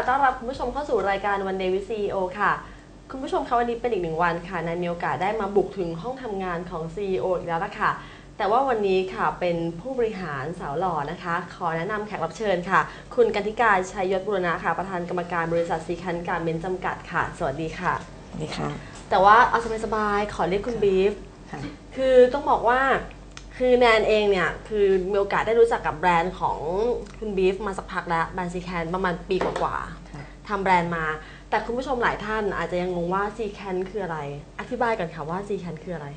ค่ะต้อนรับคุณผู้ชมเข้าสู่รายการวันเดวิซีโอค่ะ คุณผู้ชมคะวันนี้เป็นอีกหนึ่งวันค่ะนันมีโอกาสได้มาบุกถึงห้องทำงานของ CEO อีกแล้วละค่ะ แต่ว่าวันนี้ค่ะเป็นผู้บริหารสาวหล่อนะคะ ขอแนะนำแขกรับเชิญค่ะ คุณกันธิการชัยยศบุรณะค่ะ ประธานกรรมการบริษัทซีคันการเมนจำกัดค่ะ สวัสดีค่ะสวัสดีค่ะ แต่ว่าเอาสบายๆขอเรียกคุณบีฟ ค่ะ คือต้องบอกว่า คือแนนเองเนี่ย คือมีโอกาสได้รู้จักกับแบรนด์ของคุณบีฟมาสักพักแล้วแบรนด์ซีแคนประมาณปีกว่าค่ะๆทำแบรนด์มา แต่คุณผู้ชมหลายท่านอาจจะยังงงว่าซีแคนคืออะไร อธิบายก่อนค่ะว่าซีแคนคืออะไร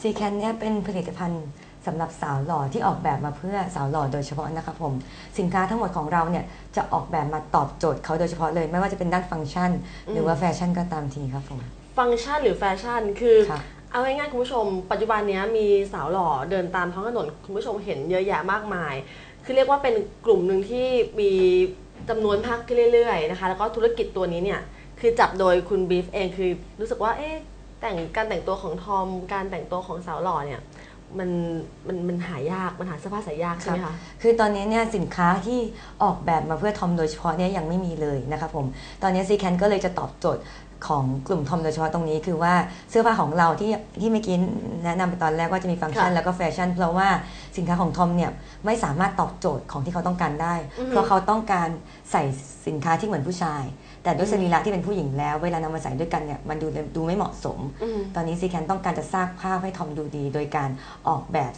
ซีแคนเนี่ยเป็นผลิตภัณฑ์สำหรับสาวหล่อที่ออกแบบมาเพื่อสาวหล่อโดยเฉพาะนะครับผม สินค้าทั้งหมดของเราเนี่ยจะออกแบบมาตอบโจทย์เขาโดยเฉพาะเลย ไม่ว่าจะเป็นด้านฟังก์ชัน หรือว่าแฟชั่นก็ตามทีครับผม ฟังก์ชันหรือแฟชั่นคือค่ะ เอาง่ายๆคุณผู้ชม ปัจจุบันนี้มีสาวหล่อเดินตามท้องถนนคุณผู้ชมเห็นเยอะแยะมากมาย คือเรียกว่าเป็นกลุ่มหนึ่งที่มีจำนวนมากขึ้นเรื่อยๆนะคะแล้วก็ธุรกิจตัวนี้เนี่ยคือจับโดยคุณบีฟเองคือรู้สึกว่าเอ๊ะแต่งการแต่งตัวของทอมการแต่งตัวของสาวหล่อเนี่ยมันมันมันหายากมันหาเสื้อผ้าใส่ยากใช่ไหมคะ คือตอนนี้เนี่ยสินค้าที่ออกแบบมาเพื่อทอมโดยเฉพาะเนี่ยยังไม่มีเลยนะครับผม ตอนนี้ซีแคนก็เลยจะตอบโจทย์ ของกลุ่มทอมโดยเฉพาะตรงนี้คือว่าเสื้อผ้าของเราที่ที่เมื่อกี้แนะนำไปตอนแรกว่าจะมีฟังก์ชันค่ะแล้วก็แฟชั่น เพราะว่าสินค้าของทอมเนี่ยไม่สามารถตอบโจทย์ของที่เขาต้องการได้ อือฮึ เพราะเขาต้องการใส่สินค้าที่เหมือนผู้ชาย แต่ด้วยสรีระที่เป็นผู้หญิงแล้ว เวลานำมาใส่ด้วยกันเนี่ยมันดูดูไม่เหมาะสม อืม ตอนนี้ซีแคนต้องการจะสร้างภาพให้ทอมดูดี โดยการออกแบบ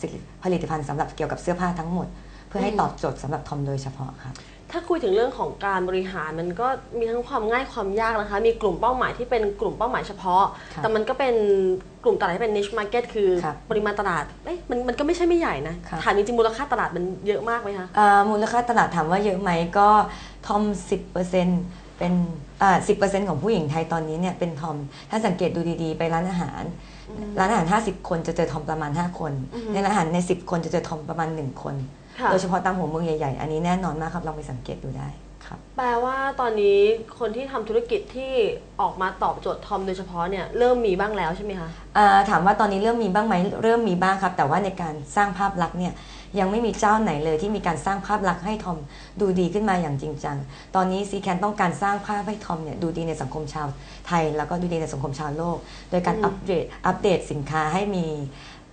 ผลิตภัณฑ์สำหรับเกี่ยวกับเสื้อผ้าทั้งหมด เพื่อให้อืม ตอบโจทย์สำหรับทอมโดยเฉพาะครับ ถ้าคุยถึงเรื่องของการบริหารมันก็มีทั้งความง่ายความยากนะคะ มีกลุ่มเป้าหมายที่เป็นกลุ่มเป้าหมายเฉพาะครับแต่มันก็เป็นกลุ่มตลาดที่เป็น niche market คือครับปริมาณตลาดเอ้ยมันมันก็ไม่ใช่ไม่ใหญ่นะครับ ถามจริงๆมูลค่าตลาดมันเยอะมากไหมคะ อ่ามูลค่าตลาดถามว่าเยอะไหมก็ทอม 10%เป็นอ่า10%ของผู้หญิงไทยตอนนี้เนี่ยเป็นทอม ถ้าสังเกตดูดีๆ ไปร้านอาหาร ร้านอาหาร 50 คนจะเจอทอมประมาณ 5 คน อือฮึ ในร้านอาหารใน 10 คนจะเจอทอมประมาณ 1 คนค่ะ โดยเฉพาะตามหัวเมืองใหญ่ๆ อันนี้แน่นอนมากครับลองไปสังเกตดูได้ครับ แปลว่าตอนนี้คนที่ทำธุรกิจที่ออกมาตอบโจทย์ทอมโดยเฉพาะเนี่ยเริ่มมีบ้างแล้วใช่ไหมคะอ่าถามว่าตอนนี้เริ่มมีบ้างไหมเริ่มมีบ้างครับ แต่ว่าในการสร้างภาพลักษณ์เนี่ยยังไม่มีเจ้าไหนเลยที่มีการสร้างภาพลักษณ์ให้ทอมดูดีขึ้นมาอย่างจริงจัง ตอนนี้ซีแคนต้องการสร้างภาพให้ทอมเนี่ยดูดีในสังคมชาวไทย แล้วก็ดูดีในสังคมชาวโลก โดยการอืมอัปเดตอัปเดตสินค้าให้มี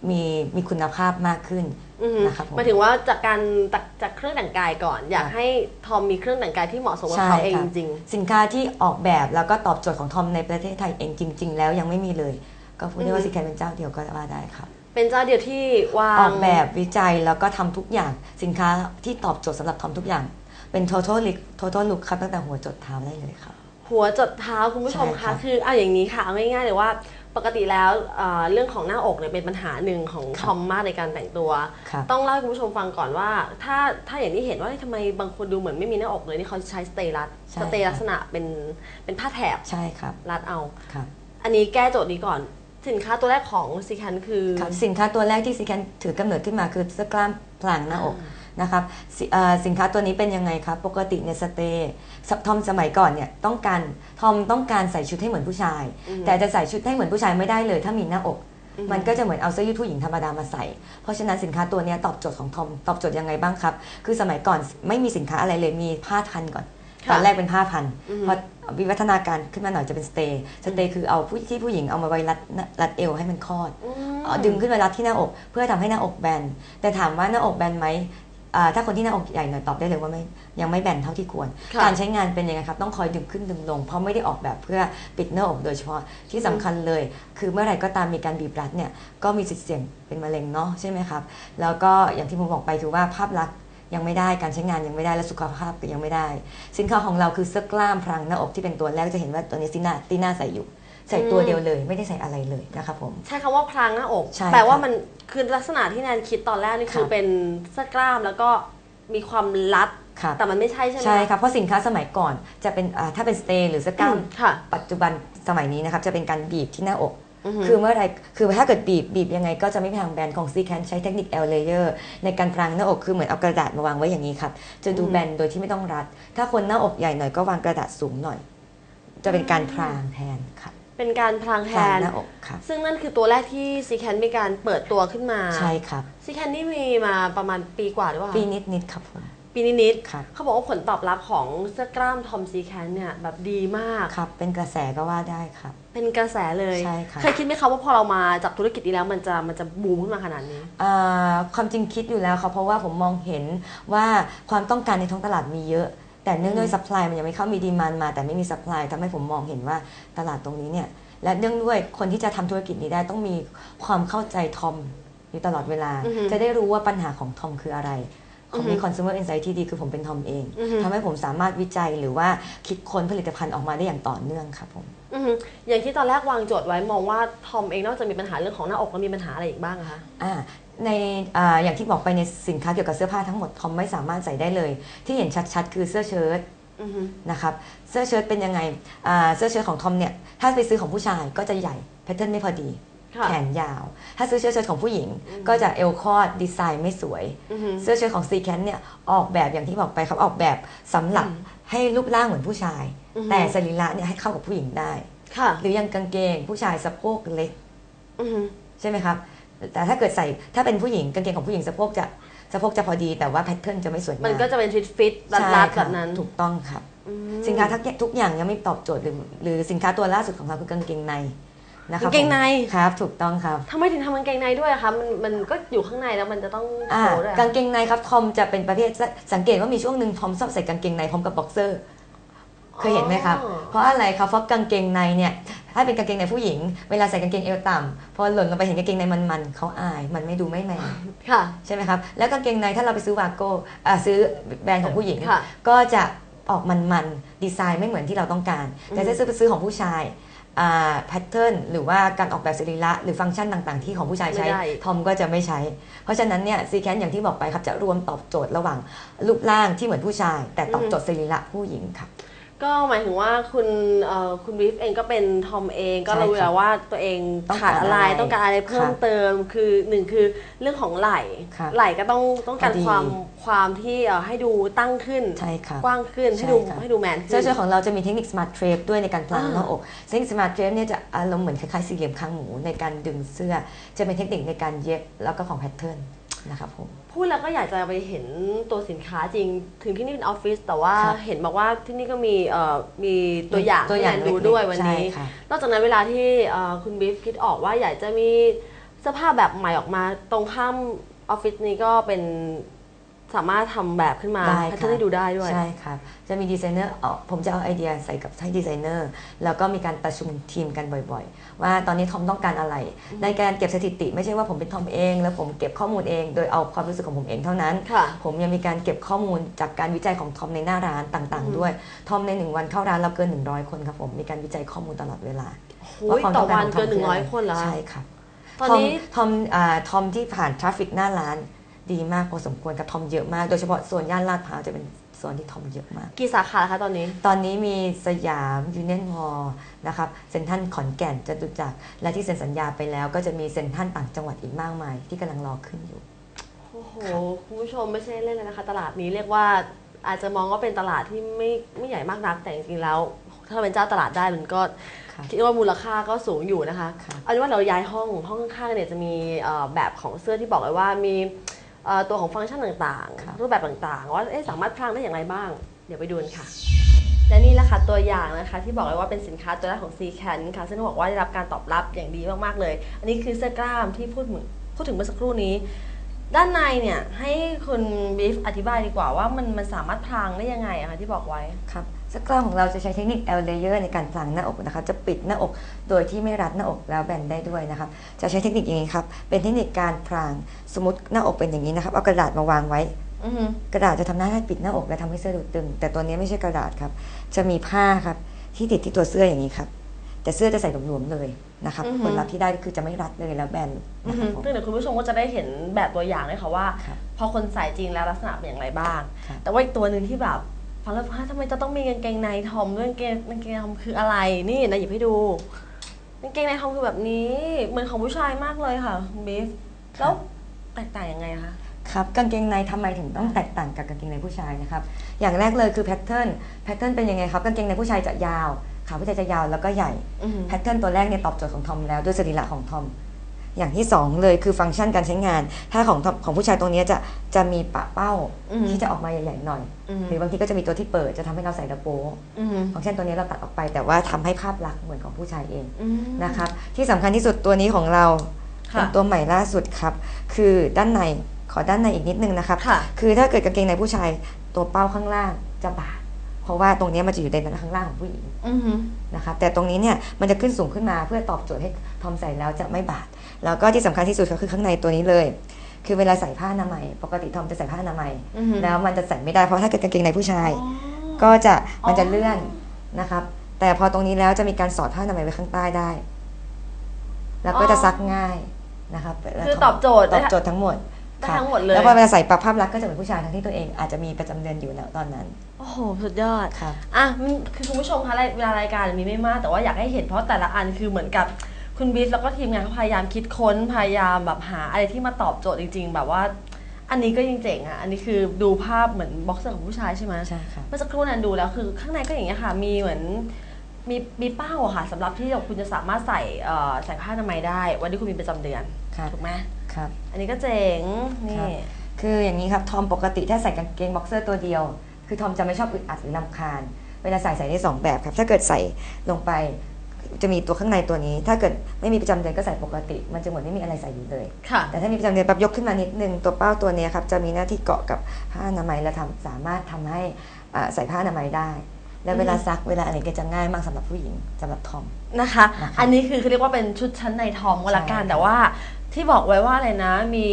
มีมีคุณภาพมากขึ้นอือฮึ นะครับผมหมายถึงว่าจากการจากจากเครื่องแต่งกายก่อน อยากค่ะให้ทอมมีเครื่องแต่งกายที่เหมาะสมกับใช่เขาเองครัจบริงสินค้าที่ออกแบบแล้วก็ตอบโจทย์ของทอมในประเทศไทยเองจริง ๆ แล้วยังไม่มีเลย ก็พูดได้อืว่าอฮึซีแคนเป็นเจ้าเดียวก็ว่าได้ครับๆเป็นเจ้าเดียวที่วางออกแบบวิจัยแล้วก็ทำทุกอย่างสินค้าที่ตอบโจทย์สำหรับทอมทุกอย่าง เป็น total look total look ครับตั้งแต่หัวจดเท้าได้เลยครับหัวจดเท้าคุณผู้ชมใช่ครัคะบคือเอาอย่างนี้ค่ะเอาง่ายๆเลยว่า ปกติแล้วเอ่อเรื่องของหน้าอกเนี่ยเป็นปัญหาหนึ่งของครับทอมมากในการแต่งตัว ครับต้องเล่าให้คุณผู้ชมฟังก่อนว่า ถ้าถ้าอย่างที่เห็นว่าทำไมบางคนดูเหมือนไม่มีหน้าอกเลยนี่เขาใช้สเตย์รัดใช่สเตย์ครับ ลักษณะเป็นเป็นผ้าแถบใช่ครับรัดเอา ครับ อันนี้แก้โจทย์นี้ก่อน สินค้าตัวแรกของซีคันคือ ครับสินค้าตัวแรกที่ซีแคนถือกำเนิดขึ้นมาคือเสื้อกล้ามพลางหน้าอก นะครับสิเอ่อสินค้าตัวนี้เป็นยังไงครับ ปกติเนี่ยสเตย์ทอมสมัยก่อนเนี่ยต้องการทอมต้องการใส่ชุดให้เหมือนผู้ชาย แต่จะใส่ชุดให้เหมือนผู้ชายไม่ได้เลย ถ้ามีหน้าอก มันก็จะเหมือนเอาเสื้อยืดผู้หญิงธรรมดามาใส่ เพราะฉะนั้นสินค้าตัวเนี้ยตอบโจทย์ของทอมตอบโจทย์ยังไงบ้างครับ คือสมัยก่อนไม่มีสินค้าอะไรเลยมีผ้าพันก่อนค่ะตอนแรกเป็นผ้าพันอือฮึพอวิวัฒนาการขึ้นมาหน่อยจะเป็นสเตย์สเตย์คือเอาผู้ที่ผู้หญิงเอามาไว้รัดรัดเอวให้มันคลอดอืมเอาดึงขึ้นมารัดที่หน้าอก เพื่อทำให้หน้าอกแบนแต่ถามว่าหน้าอกแบนไหมอ่า ถ้าคนที่หน้าอกใหญ่หน่อยตอบได้เลยว่าไม่ยังไม่แบนเท่าที่ควรค่ะการใช้งานเป็นยังไงครับ ต้องคอยดึงขึ้นดึงลง เพราะไม่ได้ออกแบบเพื่อปิดหน้าอกโดยเฉพาะที่สำคัญเลย คือเมื่อไหร่ก็ตามมีการบีบรัดเนี่ยก็มีสิทธิ์เสี่ยงเป็นมะเร็งเนาะใช่ไหมครับแล้วก็อย่างที่ผมบอกไปคือว่าภาพลักษณ์ยังไม่ได้การใช้งานยังไม่ได้และสุขภาพก็ยังไม่ได้ สินค้าของเราคือเสื้อกล้ามพรางหน้าอกที่เป็นตัวแรกจะเห็นว่าตัวนี้ซีน่าตีน่าใส่อยู่ใส่ตัวเดียวเลยไม่ได้ใส่อะไรเลยนะครับผมใช้คำว่าพรางหน้าอกใช่แปลว่าครับมัน คือลักษณะที่แนนคิดตอนแรกนี่คือครับเป็นเสื้อกล้ามแล้วก็มีความรัดครับแต่มันไม่ใช่ใช่ไหมใช่ครับเพราะสินค้าสมัยก่อนจะเป็นอ่าถ้าเป็นสเตย์หรือเสื้อกล้ามอืมค่ะปัจจุบันสมัยนี้นะครับจะเป็นการบีบที่หน้าอกอือฮึคือเมื่อไรคือถ้าเกิดบีบบีบยังไงก็จะไม่พังแบนของซีแคนใช้เทคนิค L layer ในการพรางหน้าอกคือเหมือนเอากระดาษมาวางไว้อย่างนี้ครับจะดูแบนโดยที่ไม่ต้องรัด ถ้าคนหน้าอกใหญ่หน่อยก็วางกระดาษสูงหน่อย จะเป็นการพรางแทนครับ เป็นการพรางแทพรางนหน้าอกครับซึ่งนั่นคือตัวแรกที่ซีแคนมีการเปิดตัวขึ้นมาใช่ครับซีแคนนี่มีมาประมาณปีกว่าหรือเปล่าปีนิดนิดๆครับผมปีนิดครับๆเขาบอกว่าผลตอบรับของเสื้อกล้ามทอมซีแคนเนี่ยแบบดีมากครับ เป็นกระแสก็ว่าได้ครับ เป็นกระแสเลยใช่ค่ะเคยคิดไหมคะว่าพอเรามาจับธุรกิจนี้แล้วมันจะมันจะบูมขึ้นมาขนาดนี้อ่าความจริงคิดอยู่แล้วครับเพราะว่าผมมองเห็นว่าความต้องการในท้องตลาดมีเยอะ แต่เนื่องด้วย supply มันยังไม่เข้ามีดีมานมา แต่ไม่มี supply ทำให้ผมมองเห็นว่าตลาดตรงนี้เนี่ย และเนื่องด้วยคนที่จะทำธุรกิจนี้ได้ต้องมีความเข้าใจทอมอยู่ตลอดเวลาอือฮึจะได้รู้ว่าปัญหาของทอมคืออะไรผมอือฮึมี consumer insight ที่ดีคือผมเป็นทอมเองอือฮึทำให้ผมสามารถวิจัยหรือว่าคิดค้นผลิตภัณฑ์ออกมาได้อย่างต่อเนื่องครับผมอือฮึอย่างที่ตอนแรกวางโจทย์ไว้มองว่าทอมเองนอกจากมีปัญหาเรื่องของหน้าอกแล้วมีปัญหาอะไรอีกบ้างอะคะอ่า ในอาอย่างที่บอกไปในสินค้าเกี่ยวกับเสื้อผ้าทั้งหมดทอมไม่สามารถใส่ได้เลย ที่เห็นชัดๆ คือเสื้อเชิ้ตอือฮึนะครับเสื้อเชิ้ตเป็นยังไงอ่าเสื้อเชิ้ตของทอมเนี่ยถ้าไปซื้อของผู้ชายก็จะใหญ่แพทเทิร์นไม่พอดีค่ะแขนยาว ถ้าซื้อเสื้อเชิ้ตของผู้หญิง ก็จะเอวคอดดีไซน์ไม่สวยอือฮึเสื้อเชิ้ตของซีแคนเนี่ยออกแบบอย่างที่บอกไปครับออกแบบสำหรับอืมให้รูปร่างเหมือนผู้ชายอือฮึแต่สรีระเนี่ยให้เข้ากับผู้หญิงได้ค่ะหรืออยังกางเกงผู้ชายสะโพกเล็กอือฮึใช่ไหมครับ แต่ถ้าเกิดใส่ถ้าเป็นผู้หญิงกางเกงของผู้หญิงสะโพกจะสะโพกจะพอดีแต่ว่าแพทเทิร์นจะไม่สวยงามมันก็จะเป็นฟิตฟิตรัดใช่รัดคแบรับบนั้นถูกต้องครับอืมสินค้าทุกทุกอย่างยังไม่ตอบโจทย์หรือหรือสินค้าตัวล่าสุดของเราคือกางเกงในนะครับกางเกงในผมครับถูกต้องครับทำไมถึงทำกางเกงในด้วยอะคะมันมันก็อยู่ข้างในแล้วมันจะต้องโชอ่าว์ด้วยอะกางเกงในครับทอมจะเป็นประเภทสังเกตว่ามีช่วงหนึ่งทอมชอบใส่กางเกงในพร้อมกับบ็อกเซอร์ เคยเห็นไหมครับอ๋อเพราะอะไรครับเพราะกางเกงในเนี่ยถ้าเป็นกางเกงในผู้หญิง เวลาใส่กางเกงเอวต่ำพอหล่นลงไปเห็นกางเกงในมันๆเขาอาย มันไม่ดูไม่แมนค่ะใช่ไหมครับ แล้วกางเกงในถ้าเราไปซื้อวาโก้อ่าซื้อแบรนด์ของผู้หญิงค่ะก็จะออกมันๆดีไซน์ไม่เหมือนที่เราต้องการ แต่ถ้าซื้อไปซื้อของผู้ชายแพทเทิร์นหรือว่าการออกแบบสรีระหรือฟังก์ชันต่างๆ ที่ของผู้ชายใช้ไม่ได้ทอมก็จะไม่ใช้ เพราะฉะนั้นเนี่ยซีแคนอย่างที่บอกไปครับจะรวมตอบโจทย์ระหว่างรูปร่างที่เหมือนผู้ชาย แต่ตอบโจทย์สรีระผู้หญิงครับ ก็หมายถึงว่าคุณเอ่อคุณวิฟเองก็เป็นทอมเองก็ใช่รู้ครับแล้วว่าตัวเองต้องขาดอะไรการอะไรต้องการอะไรเพิ่มครับเติมคือหนึ่งคือเรื่องของไหล่ครับไหล่ก็ต้องต้องการพอดีความความที่เอ่อให้ดูตั้งขึ้นใช่ครับกว้างขึ้นให้ใช่ดูครับให้ดูแมนขึ้เสื้อนเชิ้ตของเราจะมีเทคนิค smart drape ด้วยในการพลางอ่าหน้าอกเทคนิค smart drape เนี่ยจะอารมณ์เหมือนคล้ายๆสี่เหลี่ยมคางหมูในการดึงเสื้อจะเป็นเทคนิคในการเย็บแล้วก็ของแพทเทิร์น นะครับผม พูดแล้วก็อยากจะไปเห็นตัวสินค้าจริง ถึงที่นี่เป็นออฟฟิศแต่ว่าครับเห็นบอกว่าที่นี่ก็มีเอ่อมีตัวอย่างตัวอย่างให้แนดูเล็กๆด้วยวันนี้ ใช่ค่ะ นอกจากนั้นเวลาที่เอ่อคุณบิฟคิดออกว่าอยากจะมีเสื้อผ้าแบบใหม่ออกมาตรงข้ามออฟฟิศนี้ก็เป็น สามารถทำแบบขึ้นมาได้ให้ค่ะท่านได้ดูได้ด้วย ใช่ครับ จะมีดีไซเนอร์เอาผมจะเอาไอเดียใส่กับให้ดีไซเนอร์แล้วก็มีการประชุมทีมกันบ่อยๆ ว่าตอนนี้ทอมต้องการอะไร ในการเก็บสถิติ ไม่ใช่ว่าผมเป็นทอมเอง แล้วผมเก็บข้อมูลเอง โดยเอาความรู้สึกของผมเองเท่านั้นค่ะผมยังมีการเก็บข้อมูลจากการวิจัยของทอมในหน้าร้านต่างๆ ด้วย ทอมในหนึ่งวันเข้าร้านเราเกิน 100 คนครับผม มีการวิจัยข้อมูลตลอดเวลาโอ้ยความต่องารวันขงทเกินหนึ่งร้อยะไคนเหรอคะใช่ครับตอนทอมนี้ทอมอ่าทอมที่ผ่านทราฟฟิกหน้าร้าน ดีมากพอสมควรกับทอมเยอะมาก โดยเฉพาะโซนย่านลาดพร้าวจะเป็นโซนที่ทอมเยอะมาก กี่สาขาคะตอนนี้ ตอนนี้มีสยามยูเนียนมอลนะครับเซ็นทรัลขอนแก่นจตุจักรและที่เซ็นสัญญาไปแล้ว ก็จะมีเซ็นทรัลต่างจังหวัดอีกมากมาย ที่กำลังรอขึ้นอยู่ โอ้โหคุณผู้ชมไม่ใช่เล่นเลยนะคะ ตลาดนี้เรียกว่าอาจจะมองว่าเป็นตลาดที่ไม่ไม่ใหญ่มากนักแต่จริงๆแล้ว ถ้าเราเป็นเจ้าตลาดได้มันก็ครับคิดว่ามูลค่าก็สูงอยู่นะคะครับเอาเป็นว่าเราย้ายห้องห้องข้างๆเนี่ยจะมีเอ่อแบบของเสื้อที่บอกเลยว่ามีเอ่อ ตัวของฟังก์ชันต่างครับๆรูปแบบต่างๆ ว่าเอ๊ะสามารถพรางได้อย่างไรบ้าง เดี๋ยวไปดูกันค่ะ และนี่แหละค่ะตัวอย่างนะคะ ที่บอกเลยว่าเป็นสินค้าตัวแรกของ c c a n ค่ะ ซึ่งต้องบอกว่าได้รับการตอบรับอย่างดีมากๆเลย อันนี้คือเสื้อกล้ามที่พูดถึงพูดถึงเมื่อสักครู่นี้ ด้านในเนี่ยให้คุณบีฟอธิบายดีกว่าว่ามันมันสามารถพรางได้ยังไงอะคะที่บอกไว้ครับ สกล้ามของเราจะใช้เทคนิค L layer ในการพลางหน้าอกนะคะ จะปิดหน้าอกโดยที่ไม่รัดหน้าอกแล้วแบนได้ด้วยนะครับ จะใช้เทคนิคอย่างนี้ครับ เป็นเทคนิคการพลาง สมมติหน้าอกเป็นอย่างนี้นะครับ เอากระดาษมาวางไว้อือฮึกระดาษจะทำหน้าให้ปิดหน้าอกและทำให้เสื้อดูตึง แต่ตัวนี้ไม่ใช่กระดาษครับ จะมีผ้าครับที่ติดที่ตัวเสื้ออย่างนี้ครับ แต่เสื้อจะใส่หลวมๆเลยนะครับอือฮึผลลัพธ์ที่ได้ก็คือจะไม่รัดเลยแล้วแบนอืนะอคฮึรับผมซึ่งเดี๋ยวคุณผู้ชมก็จะได้เห็นแบบตัวอย่างด้วยค่ะว่าครับพอคนใส่จริงแล้วลักษณะเป็นอย่างไรบ้างครับแต่ว่าอีกตัวหนึ่งที่แบบ ฟังแล้วฮะทำไมจะต้องมีกางเกงในทอมด้วยกางเกงกางเกงในทอมคืออะไรนี่นะหยิบให้ดูกางเกงในทอมคือแบบนี้ เหมือนของผู้ชายมากเลยค่ะคุณบีฟแล้วแตกต่างยังไงคะครับกางเกงในทำไมถึงต้องแตกต่างกับกางเกงในผู้ชายนะครับอย่างแรกเลยคือแพทเทิร์นแพทเทิร์นเป็นยังไงครับกางเกงในผู้ชายจะยาวขาผู้ชายจะยาวแล้วก็ใหญ่อือฮึแพทเทิร์นตัวแรกเนี่ยตอบโจทย์ของทอมแล้วด้วยสรีระของทอม อย่างที่สองเลยคือฟังก์ชันการใช้งาน ถ้าของของผู้ชายตรงเนี้ยจะจะมีปะเป้าอืมที่จะออกมาใหญ่ๆหน่อยอืมหรือบางทีก็จะมีตัวที่เปิดจะทำให้เราใส่กระโปรงอืมฟังก์ชันตัวนี้เราตัดออกไปแต่ว่าทำให้ภาพลักษณ์เหมือนของผู้ชายเองอืมนะครับที่สำคัญที่สุดตัวนี้ของเราค่ะเป็นตัวใหม่ล่าสุดครับ คือด้านในขอด้านในอีกนิดนึงนะครับค่ะคือถ้าเกิดกางเกงในผู้ชายตัวเป้าข้างล่างจะบาดเพราะว่าตรงเนี้ยมันจะอยู่ในข้างล่างของผู้หญิงอืมนะครับแต่ตรงนี้เนี่ยมันจะขึ้นสูงขึ้นมาเพื่อตอบโจทย์ให้ทอมใส่แล้วจะไม่บาด แล้วก็ที่สำคัญที่สุดก็คือข้างในตัวนี้เลย คือเวลาใส่ผ้าอนามัย ปกติทอมจะใส่ผ้าอนามัยอืมแล้วมันจะใส่ไม่ได้เพราะถ้าเกิดกางเกงในผู้ชายอ๋อก็จะอ๋อมันจะเลื่อนนะครับ แต่พอตรงนี้แล้วจะมีการสอดผ้าอนามัยไว้ข้างใต้ได้ แล้วก็จะซักง่ายนะครับแล้วคือตอบโจทย์ตอบโจทย์ทั้งหมดได้ค่ะทั้งหมดเลยแล้วพอเวลาใส่ปรับภาพลักษณ์ก็จะเหมือนผู้ชายทั้งที่ตัวเองอาจจะมีประจำเดือนอยู่แล้วตอนนั้น โอ้โห สุดยอดครับอะมันคือคุณผู้ชมคะเวลารายการมีไม่มาก แต่ว่าอยากให้เห็นเพราะแต่ละอันคือเหมือนกับ คุณบิ๊กแล้วก็ทีมงานเขาพยายามคิดค้นพยายามแบบหาอะไรที่มาตอบโจทย์จริง ๆ แบบว่า อันนี้ก็ยิ่งเจ๋งอะอันนี้คือดูภาพเหมือนบ็อกเซอร์ของผู้ชายใช่ไหมใช่ครับเมื่อสักครู่นั้นดูแล้วคือข้างในก็อย่างเงี้ยค่ะมีเหมือนมีมีเป้าอะค่ะสำหรับที่คุณจะสามารถใส่เอ่อใส่ผ้าอนามัยได้ วันที่คุณมีประจำเดือนครับถูกไหมครับอันนี้ก็เจ๋งนี่คืออย่างนี้ครับทอมปกติถ้าใส่กางเกงบ็อกเซอร์ตัวเดียว คือทอมจะไม่ชอบอึดอัดหรือลำคาญเวลาใส่ใส่ได้สองแบบครับ ถ้าเกิดใส่ลงไป จะมีตัวข้างในตัวนี้ ถ้าเกิดไม่มีประจำเดือนก็ใส่ปกติ มันจะเหมือนไม่มีอะไรใส่อยู่เลย ค่ะแต่ถ้ามีประจำเดือนปั๊บยกขึ้นมานิดนึงตัวเป้าตัวเนี้ยครับจะมีหน้าที่เกาะกับผ้าอนามัยและทำสามารถทำให้อ่าใส่ผ้าอนามัยได้ แล้วเวลาซักเวลาอะไรก็จะง่ายมากสำหรับผู้หญิงสำหรับทอม นะคะ นะคะอันนี้คือเขาเรียกว่าเป็นชุดชั้นในทอมก็แล้วกันใช่ แต่ว่าที่บอกไว้ว่าอะไรนะ มี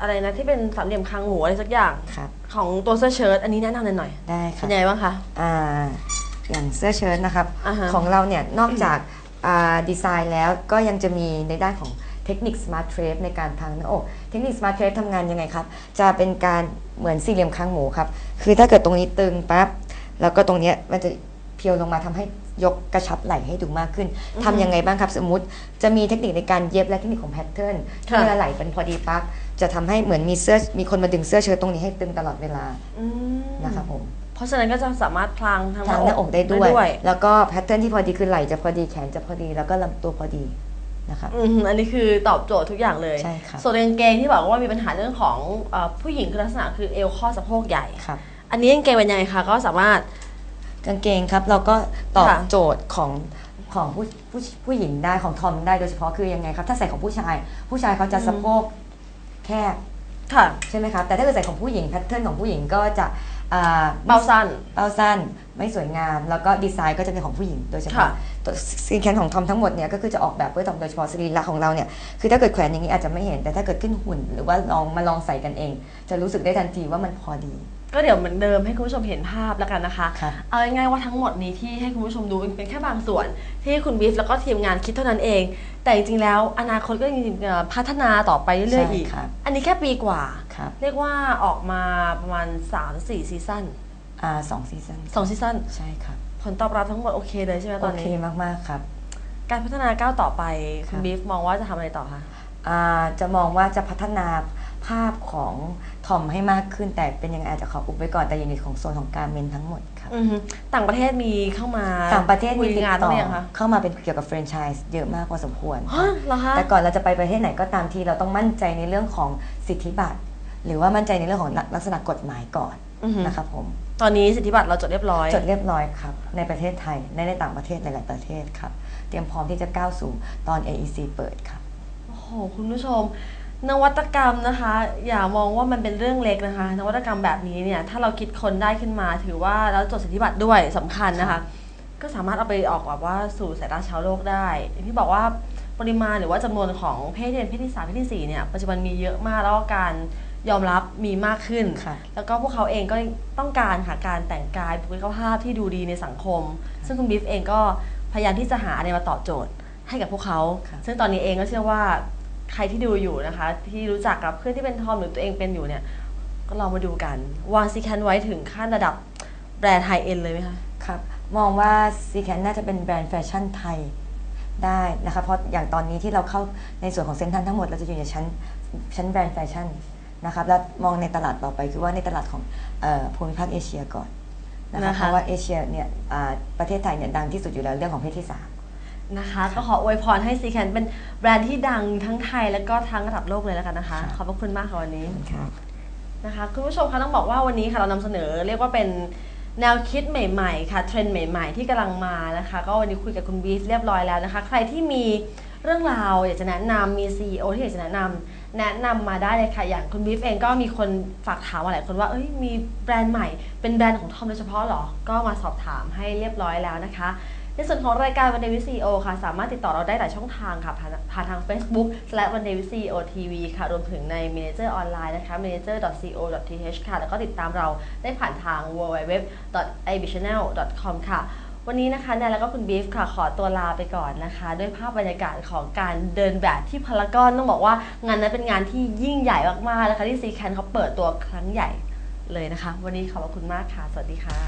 อะไรนะที่เป็นสามเหลี่ยมคางหมูอะไรสักอย่างครับ ของตัวเสื้อเชิ้ตอันนี้แนะนำหน่อยได้ๆคเป็รับนยังไงบ้างคะ อ่า อย่างเสื้อเชิ้ตนะครับ อ่าฮะ ของเราเนี่ยนอกจากอ่าดีไซน์แล้วก็ยังจะมีในด้านของเทคนิค Smart Trape ในการพังหน้าอก เทคนิค Smart Trape ทำงานยังไงครับ จะเป็นการเหมือนสี่เหลี่ยมคางหมูครับ คือถ้าเกิดตรงนี้ตึงปั๊บแล้วก็ตรงเนี้ยมันจะเพียวลงมาทำให้ยกกระชับไหล่ให้ดูมากขึ้นอือฮึทำยังไงบ้างครับสมมติ จะมีเทคนิคในการเย็บและเทคนิคของแพทเทิร์นที่ค่ะเวลาไหล่เป็นพอดีปั๊บจะทำให้เหมือนมีเสื้อมีคนมาดึงเสื้อเชิ้ตตรงนี้ให้ตึงตลอดเวลาอืม นะครับผม เพราะฉะนั้นก็จะสามารถพลางทางทางหน้าอกได้ด้วยด้วย แล้วก็แพทเทิร์นที่พอดีคือไหล่จะพอดีแขนจะพอดีแล้วก็ลำตัวพอดีนะครับอืมอันนี้คือตอบโจทย์ทุกอย่างเลยใช่ครับส่วนกางเกงที่บอกว่ามีปัญหาเรื่องของเออผู้หญิงคือลักษณะคือเอวข้อสะโพกใหญ่ครับอันนี้กางเกงเป็นยังไงคะก็สามารถกางเกงครับเราก็ตอบค่ะโจทย์ของของผู้ผู้ผู้หญิงได้ของทอมได้โดยเฉพาะคือยังไงครับถ้าใส่ของผู้ชาย ผู้ชายเขาจะสะโพกแคบค่ะใช่ไหมครับแต่ถ้าเกิดใส่ของผู้หญิงแพทเทิร์นของผู้หญิงก็จะ อ่าเบาสั้นเบาสั้นไม่สวยงาม แล้วก็ดีไซน์ก็จะเป็นของผู้หญิงโดยเฉค่ะพาะตัวสกินแคนของทอมทั้งหมดเนี่ยก็คือจะออกแบบเพื่อทำโดยเฉพาะสรีระของเราเนี่ยคือถ้าเกิดแขวนอย่างนี้อาจจะไม่เห็นแต่ถ้าเกิดขึ้นหุ่น หรือว่าลองมาลองใส่กันเอง จะรู้สึกได้ทันทีว่ามันพอดี ก็เดี๋ยวเหมือนเดิมให้คุณผู้ชมเห็นภาพแล้วกันนะคะ ครับ เอาง่ายๆว่าทั้งหมดนี้ที่ให้คุณผู้ชมดูเป็นแค่บางส่วน ที่คุณบิฟแล้วก็ทีมงานคิดเท่านั้นเอง แต่จริงๆแล้วอนาคตก็ยังจะพัฒนาต่อไปเรื่อยๆอีก ใช่ครับ อันนี้แค่ปีกว่า ครับเรียกว่าออกมาประมาณ 3-4ซีซั่นอ่าสองซีซัน2ซีซั่นใช่ครับผลตอบรับทั้งหมดโอเคเลยใช่ไหมตโออนเคนี้ มากๆครับ การพัฒนาก้าวต่อไป คุครัณบบิฟมองว่าจะทำอะไรต่อคะ อ่าจะมองว่าจะพัฒนา ภาพของทอมให้มากขึ้น แต่เป็นยังไงอาจจะขออุบไว้ก่อนแต่อยังในของโซนของการเมนทั้งหมดครับอือฮึต่างประเทศมีเข้ามาต่างประเทศคุมียติดงานต่บ้างอหรือยังคะเข้ามาเป็นเกี่ยวกับแฟรนไชส์เยอะมากพอสมควรฮะเหรอคะแต่ก่อนเราจะไปประเทศไหนก็ตามทีเราต้องมั่นใจในเรื่องของสิทธิบัตรหรือว่ามั่นใจในเรื่องของลักษณะกฎหมายก่อนอือฮึนะครับผมตอนนี้สิทธิบัตรเราจดเรียบร้อย จดเรียบร้อยครับ ในประเทศไทยในในต่างประเทศหลาย ๆ ประเทศครับ เตรียมพร้อมที่จะก้าวสู่ตอน AEC เปิดครับโอ้โห คุณผู้ชม นวัตกรรมนะคะ อย่ามองว่ามันเป็นเรื่องเล็กนะคะ นวัตกรรมแบบนี้เนี่ยถ้าเราคิดคนได้ขึ้นมาถือว่าแล้วจดสิทธิบัตรด้วยสำคัญนะคะ ก็สามารถเอาไปออกแบบว่าสู่สายตาชาวโลกได้อย่างที่บอกว่าปริมาณหรือว่าจำนวนของเพศที่เป็นเพศที่สามเพศที่สี่เนี่ยปัจจุบันมีเยอะมากแล้วก็การยอมรับมีมากขึ้นค่ะแล้วก็พวกเขาเองก็ต้องการค่ะการแต่งกายบุคลิกภาพที่ดูดีในสังคม ซึ่งคุณบิฟเองก็พยายามที่จะหาอะไรมาตอบโจทย์ให้กับพวกเขาค่ะซึ่งตอนนี้เองก็เชื่อว่า ใครที่ดูอยู่นะคะ ที่รู้จักกับเพื่อนที่เป็นทอมหรือตัวเองเป็นอยู่เนี่ย ก็ลองมาดูกัน วางซีแคนไว้ถึงขั้นระดับแบรนด์ไฮเอ็นเลยไหมคะ ครับ มองว่า c c a n น่าจะเป็นแบรนด์แฟชั่นไทยได้นะคะ เพราะอย่างตอนนี้ที่เราเข้าในส่วนของเซ็นทรัลทั้งหมดเราจะอยู่ในชั้นชั้นแบรนด์แฟชั่นนะครับแล้วมองในตลาดต่อไปคือว่าในตลาดของเออภูมิภาคเอเชียก่อนนะคะนะคะเพราะว่าเอเชียเนี่ยอ่าประเทศไทยเนี่ยดังที่สุดอยู่แล้วเรื่องของเพศที่สาม นะคะ ก็ขออวยพรให้ซีแคนเป็นแบรนด์ที่ดังทั้งไทยแล้วก็ทั้งระดับโลกเลยแล้วกันนะคะ ขอบพระคุณมากค่ะวันนี้ครับนะคะคุณผู้ชมคะต้องบอกว่าวันนี้ค่ะเรานำเสนอ เรียกว่าเป็นแนวคิดใหม่ๆ ค่ะเทรนด์ใหม่ๆ ที่กำลังมานะคะ ก็วันนี้คุยกับคุณบีฟเรียบร้อยแล้วนะคะ ใครที่มีเรื่องราวอยากจะแนะนำมี CEO ที่อยากจะแนะนำแนะนำมาได้เลยค่ะอย่างคุณบีฟเองก็มีคนฝากถามมาหลายคนว่าเอ้ยมีแบรนด์ใหม่เป็นแบรนด์ของทอมโดยเฉพาะเหรอ ก็มาสอบถามให้เรียบร้อยแล้วนะคะ ในส่วนของรายการวันเดวิซีโอค่ะ สามารถติดต่อเราได้หลายช่องทางค่ะ ผ่านผ่านทาง Facebook และวันเดวิซีโอทีวีค่ะ รวมถึงใน Manager ออนไลน์นะคะ manager.co.th ค่ะ แล้วก็ติดตามเราได้ผ่านทาง www.ibchannel.com ค่ะวันนี้นะคะแนนแล้วก็คุณบีฟค่ะ ขอตัวลาไปก่อนนะคะ ด้วยภาพบรรยากาศของการเดินแบบที่พารากอนต้องบอกว่างานนั้นเป็นงานที่ยิ่งใหญ่มากๆนะคะที่ซีแคนเขาเปิดตัวครั้งใหญ่เลยนะคะ วันนี้ขอบพระคุณมากค่ะ สวัสดีค่ะ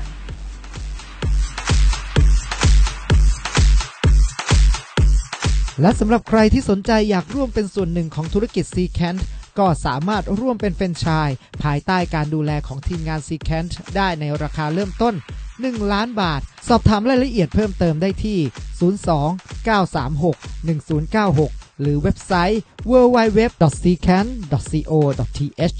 และสำหรับใครที่สนใจอยากร่วมเป็นส่วนหนึ่งของธุรกิจ c c a n t ก็สามารถร่วมเป็นแฟรนไชส์ภายใต้การดูแลของทีมงาน c c a n t ได้ในราคาเริ่มต้น 1 ล้านบาท สอบถามรายละเอียดเพิ่มเติมได้ที่ 02 936 1096 หรือเว็บไซต์ www.ccant.co.th